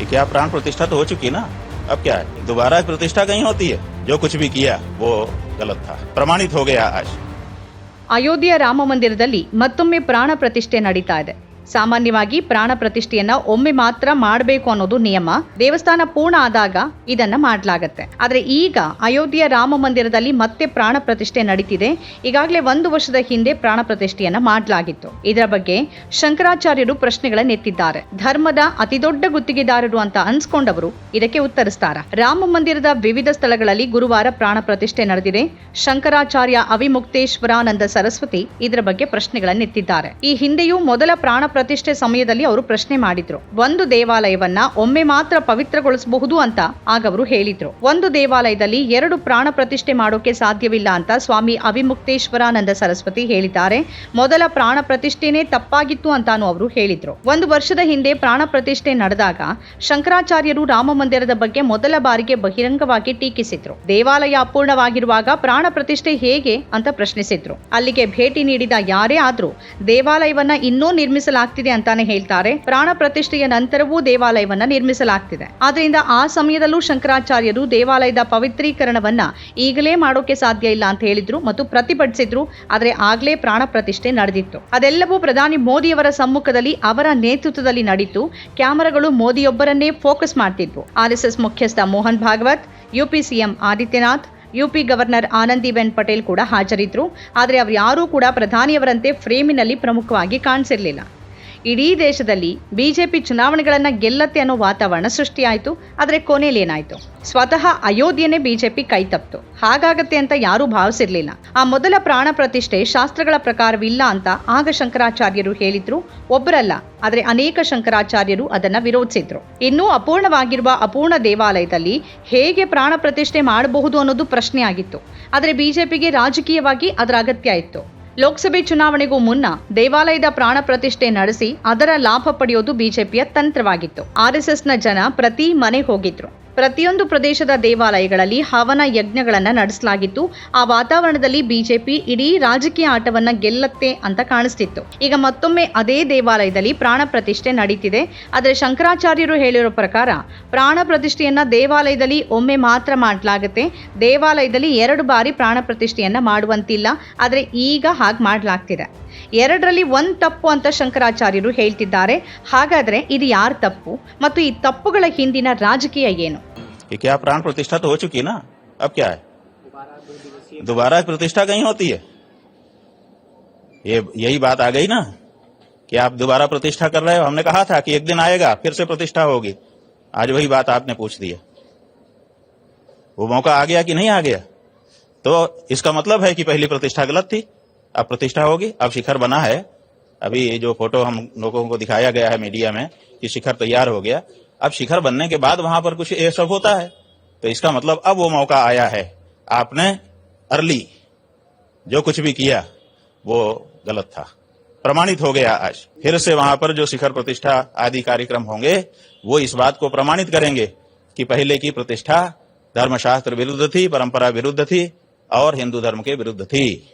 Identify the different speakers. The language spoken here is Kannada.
Speaker 1: कि क्या प्राण प्रतिष्ठा तो हो चुकी ना अब क्या है दोबारा प्रतिष्ठा कहीं होती है जो कुछ भी किया वो गलत था प्रमाणित हो गया आज
Speaker 2: ಅಯೋಧ್ಯೆಯ ರಾಮ ಮಂದಿರದಲ್ಲಿ ಮತ್ತೊಮ್ಮೆ ಪ್ರಾಣ ಪ್ರತಿಷ್ಠೆ ನಡೀತಾ ಇದೆ ಸಾಮಾನ್ಯವಾಗಿ ಪ್ರಾಣ ಪ್ರತಿಷ್ಠೆಯನ್ನ ಒಮ್ಮೆ ಮಾತ್ರ ಮಾಡಬೇಕು ಅನ್ನೋದು ನಿಯಮ. ದೇವಸ್ಥಾನ ಪೂರ್ಣ ಆದಾಗ ಇದನ್ನ ಮಾಡಲಾಗತ್ತೆ. ಆದ್ರೆ ಈಗ ಅಯೋಧ್ಯೆಯ ರಾಮ ಮಂದಿರದಲ್ಲಿ ಮತ್ತೆ ಪ್ರಾಣ ಪ್ರತಿಷ್ಠೆ ನಡೀತಿದೆ. ಈಗಾಗಲೇ ಒಂದು ವರ್ಷದ ಹಿಂದೆ ಪ್ರಾಣ ಪ್ರತಿಷ್ಠೆಯನ್ನ ಮಾಡಲಾಗಿತ್ತು. ಇದರ ಬಗ್ಗೆ ಶಂಕರಾಚಾರ್ಯರು ಪ್ರಶ್ನೆಗಳನ್ನೆತ್ತಿದ್ದಾರೆ ಧರ್ಮದ ಅತಿದೊಡ್ಡ ಗುತ್ತಿಗೆದಾರರು ಅಂತ ಅನ್ಸ್ಕೊಂಡವರು ಇದಕ್ಕೆ ಉತ್ತರಿಸ್ತಾರ. ರಾಮ ಮಂದಿರದ ವಿವಿಧ ಸ್ಥಳಗಳಲ್ಲಿ ಗುರುವಾರ ಪ್ರಾಣ ಪ್ರತಿಷ್ಠೆ ನಡೆದಿದೆ. ಶಂಕರಾಚಾರ್ಯ ಅವಿಮುಕ್ತೇಶ್ವರಾನಂದ ಸರಸ್ವತಿ ಇದರ ಬಗ್ಗೆ ಪ್ರಶ್ನೆಗಳನ್ನ ಎತ್ತಿದ್ದಾರೆ. ಈ ಹಿಂದೆಯೂ ಮೊದಲ ಪ್ರಾಣ ಪ್ರತಿಷ್ಠೆ ಸಮಯದಲ್ಲಿ ಅವರು ಪ್ರಶ್ನೆ ಮಾಡಿದ್ರು. ಒಂದು ದೇವಾಲಯವನ್ನ ಒಮ್ಮೆ ಮಾತ್ರ ಪವಿತ್ರಗೊಳಿಸಬಹುದು ಅಂತ ಆಗ ಅವರು ಹೇಳಿದ್ರು. ಒಂದು ದೇವಾಲಯದಲ್ಲಿ ಎರಡು ಪ್ರಾಣ ಪ್ರತಿಷ್ಠೆ ಮಾಡೋಕೆ ಸಾಧ್ಯವಿಲ್ಲ ಅಂತ ಸ್ವಾಮಿ ಅವಿಮುಕ್ತೇಶ್ವರಾನಂದ ಸರಸ್ವತಿ ಹೇಳಿದ್ದಾರೆ. ಮೊದಲ ಪ್ರಾಣ ಪ್ರತಿಷ್ಠೆನೇ ತಪ್ಪಾಗಿತ್ತು ಅಂತಾನು ಅವರು ಹೇಳಿದ್ರು. ಒಂದು ವರ್ಷದ ಹಿಂದೆ ಪ್ರಾಣ ಪ್ರತಿಷ್ಠೆ ನಡೆದಾಗ ಶಂಕರಾಚಾರ್ಯರು ರಾಮ ಮಂದಿರದ ಬಗ್ಗೆ ಮೊದಲ ಬಾರಿಗೆ ಬಹಿರಂಗವಾಗಿ ಟೀಕಿಸಿದ್ರು. ದೇವಾಲಯ ಅಪೂರ್ಣವಾಗಿರುವಾಗ ಪ್ರಾಣ ಪ್ರತಿಷ್ಠೆ ಹೇಗೆ ಅಂತ ಪ್ರಶ್ನಿಸಿದ್ರು. ಅಲ್ಲಿಗೆ ಭೇಟಿ ನೀಡಿದ ಯಾರೇ ಆದ್ರೂ ದೇವಾಲಯವನ್ನ ಇನ್ನೂ ನಿರ್ಮಿಸಲಾಗ್ತಿದೆ ಅಂತಾನೆ ಹೇಳ್ತಾರೆ. ಪ್ರಾಣ ಪ್ರತಿಷ್ಠೆಯ ನಂತರವೂ ದೇವಾಲಯವನ್ನ ನಿರ್ಮಿಸಲಾಗ್ತಿದೆ. ಆದ್ರಿಂದ ಆ ಸಮಯದಲ್ಲೂ ಶಂಕರಾಚಾರ್ಯರು ದೇವಾಲಯದ ಪವಿತ್ರೀಕರಣವನ್ನ ಈಗಲೇ ಮಾಡೋಕೆ ಸಾಧ್ಯ ಇಲ್ಲ ಅಂತ ಹೇಳಿದ್ರು ಮತ್ತು ಪ್ರತಿಭಟಿಸಿದ್ರು. ಆದರೆ ಆಗ್ಲೇ ಪ್ರಾಣ ಪ್ರತಿಷ್ಠೆ ನಡೆದಿತ್ತು. ಅದೆಲ್ಲವೂ ಪ್ರಧಾನಿ ಮೋದಿಯವರ ಸಮ್ಮುಖದಲ್ಲಿ ಅವರ ನೇತೃತ್ವದಲ್ಲಿ ನಡೀತು. ಕ್ಯಾಮರಾಗಳು ಮೋದಿಯೊಬ್ಬರನ್ನೇ ಫೋಕಸ್ ಮಾಡ್ತಿದ್ವು. ಆರ್ಎಸ್ಎಸ್ ಮುಖ್ಯಸ್ಥ Mohan Bhagwat UP CM Adityanath UP governor Anandiben Patel ಕೂಡ ಹಾಜರಿದ್ರು. ಆದರೆ ಅವರು ಯಾರೂ ಕೂಡ ಪ್ರಧಾನಿಯವರಂತೆ ಫ್ರೇಮಿನಲ್ಲಿ ಪ್ರಮುಖವಾಗಿ ಕಾಣಿಸಿರಲಿಲ್ಲ. ಇಡೀ ದೇಶದಲ್ಲಿ ಬಿಜೆಪಿ ಚುನಾವಣೆಗಳನ್ನ ಗೆಲ್ಲತ್ತೆ ಅನ್ನೋ ವಾತಾವರಣ ಸೃಷ್ಟಿಯಾಯಿತು, ಆದರೆ ಕೊನೆಯಲ್ಲಿ ಏನಾಯ್ತು? ಸ್ವತಃ ಅಯೋಧ್ಯೆನೇ ಬಿಜೆಪಿ ಕೈ ತಪ್ಪಿತು. ಹಾಗಾಗತ್ತೆ ಅಂತ ಯಾರೂ ಭಾವಿಸಿರ್ಲಿಲ್ಲ. ಆ ಮೊದಲ ಪ್ರಾಣ ಪ್ರತಿಷ್ಠೆ ಶಾಸ್ತ್ರಗಳ ಪ್ರಕಾರವಿಲ್ಲ ಅಂತ ಆಗ ಶಂಕರಾಚಾರ್ಯರು ಹೇಳಿದ್ರು. ಒಬ್ಬರಲ್ಲ ಆದರೆ ಅನೇಕ ಶಂಕರಾಚಾರ್ಯರು ಅದನ್ನ ವಿರೋಧಿಸಿದ್ರು. ಇನ್ನೂ ಅಪೂರ್ಣವಾಗಿರುವ ಅಪೂರ್ಣ ದೇವಾಲಯದಲ್ಲಿ ಹೇಗೆ ಪ್ರಾಣ ಪ್ರತಿಷ್ಠೆ ಮಾಡಬಹುದು ಅನ್ನೋದು ಪ್ರಶ್ನೆ ಆಗಿತ್ತು ಆದರೆ ಬಿಜೆಪಿಗೆ ರಾಜಕೀಯವಾಗಿ ಅದರ ಅಗತ್ಯ ಇತ್ತು. ಲೋಕಸಭೆ ಚುನಾವಣೆಗೂ ಮುನ್ನ ದೇವಾಲಯದ ಪ್ರಾಣ ಪ್ರತಿಷ್ಠೆ ನಡೆಸಿ ಅದರ ಲಾಭ ಪಡೆಯೋದು ಬಿಜೆಪಿಯ ತಂತ್ರವಾಗಿತ್ತು. ಆರ್ಎಸ್ಎಸ್ನ ಜನ ಪ್ರತಿ ಮನೆ ಹೋಗಿದ್ರು. ಪ್ರತಿಯೊಂದು ಪ್ರದೇಶದ ದೇವಾಲಯಗಳಲ್ಲಿ ಹವನ ಯಜ್ಞಗಳನ್ನು ನಡೆಸಲಾಗಿತ್ತು. ಆ ವಾತಾವರಣದಲ್ಲಿ ಬಿಜೆಪಿ ಇಡೀ ರಾಜಕೀಯ ಆಟವನ್ನು ಗೆಲ್ಲತ್ತೆ ಅಂತ ಕಾಣಿಸ್ತಿತ್ತು. ಈಗ ಮತ್ತೊಮ್ಮೆ ಅದೇ ದೇವಾಲಯದಲ್ಲಿ ಪ್ರಾಣ ಪ್ರತಿಷ್ಠೆ ನಡೀತಿದೆ. ಆದರೆ ಶಂಕರಾಚಾರ್ಯರು ಹೇಳಿರೋ ಪ್ರಕಾರ ಪ್ರಾಣ ಪ್ರತಿಷ್ಠೆಯನ್ನ ದೇವಾಲಯದಲ್ಲಿ ಒಮ್ಮೆ ಮಾತ್ರ ಮಾಡಲಾಗುತ್ತೆ. ದೇವಾಲಯದಲ್ಲಿ ಎರಡು ಬಾರಿ ಪ್ರಾಣ ಪ್ರತಿಷ್ಠೆಯನ್ನ ಮಾಡುವಂತಿಲ್ಲ. ಆದರೆ ಈಗ ಹಾಗೆ ಮಾಡಲಾಗ್ತಿದೆ. ಎರಡರಲ್ಲಿ ಒಂದು ತಪ್ಪು ಅಂತ ಶಂಕರಾಚಾರ್ಯರು ಹೇಳ್ತಿದ್ದಾರೆ. ಹಾಗಾದ್ರೆ ಇದು ಯಾರ ತಪ್ಪು? ಮತ್ತು ಈ ತಪ್ಪುಗಳ ಹಿಂದಿನ ರಾಜಕೀಯ ಏನು?
Speaker 1: कि क्या प्राण प्रतिष्ठा तो हो चुकी ना? अब क्या है? दोबारा प्रतिष्ठा कहीं होती है? ये, यही बात आ गई ना? कि आप दोबारा प्रतिष्ठा कर रहे हो? हमने कहा था कि एक दिन आएगा, फिर से प्रतिष्ठा होगी। आज वही बात आपने पूछ दिया वो मौका आ गया कि नहीं आ गया? तो इसका मतलब है कि पहली प्रतिष्ठा गलत थी। अब प्रतिष्ठा होगी, अब शिखर बना है। अभी जो फ़ोटो हम लोगों को दिखाया गया है मीडिया में कि शिखर तैयार हो गया। अब शिखर बनने के बाद वहाँ पर कुछ ये सब होता है। तो इसका मतलब अब वो मौका आया है। आपने अर्ली जो कुछ भी किया, वो गलत था। प्रमाणित हो गया आज। फिर से वहाँ पर जो शिखर प्रतिष्ठा आदि कार्यक्रम होंगे, वो इस बात को प्रमाणित करेंगे कि पहले की प्रतिष्ठा धर्मशास्त्र विरुद्ध थी, परंपरा विरुद्ध थी और हिंदू धर्म के विरुद्ध थी।